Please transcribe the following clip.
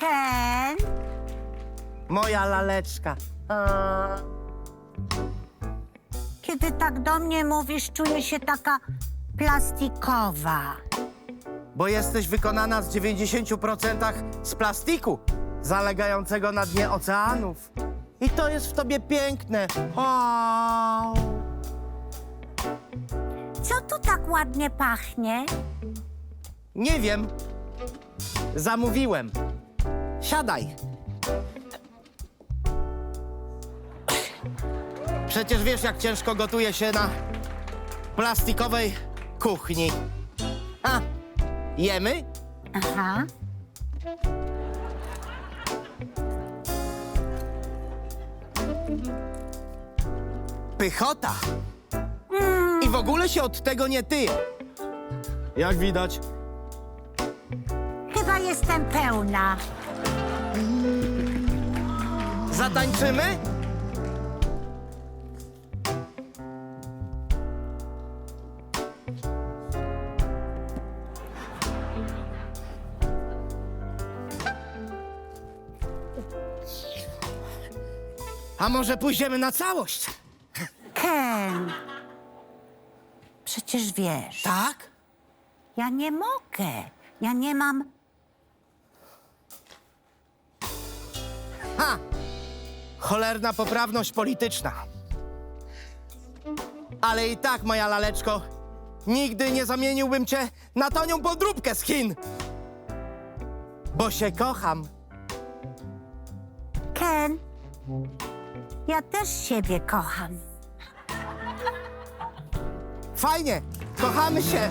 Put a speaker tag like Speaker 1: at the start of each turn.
Speaker 1: Ken?
Speaker 2: Moja laleczka.
Speaker 1: Kiedy tak do mnie mówisz, czuję się taka plastikowa.
Speaker 2: bo jesteś wykonana z 90% z plastiku zalegającego na dnie oceanów. I to jest w tobie piękne. O,
Speaker 1: Co tu tak ładnie pachnie?
Speaker 2: nie wiem. Zamówiłem. Siadaj. Przecież wiesz, jak ciężko gotuje się na plastikowej kuchni. A, jemy?
Speaker 1: Aha.
Speaker 2: Pychota. I w ogóle się od tego nie tyje. Jak widać.
Speaker 1: Jestem pełna.
Speaker 2: Zatańczymy? A może pójdziemy na całość?
Speaker 1: Ken. Przecież wiesz,
Speaker 2: Tak?
Speaker 1: ja nie mogę. Ja nie mam.
Speaker 2: Ha! Cholerna poprawność polityczna. Ale i tak, moja laleczko, nigdy nie zamieniłbym cię na tanią podróbkę z Chin. Bo się kocham.
Speaker 1: Ken. Ja też siebie kocham.
Speaker 2: Fajnie, kochamy się.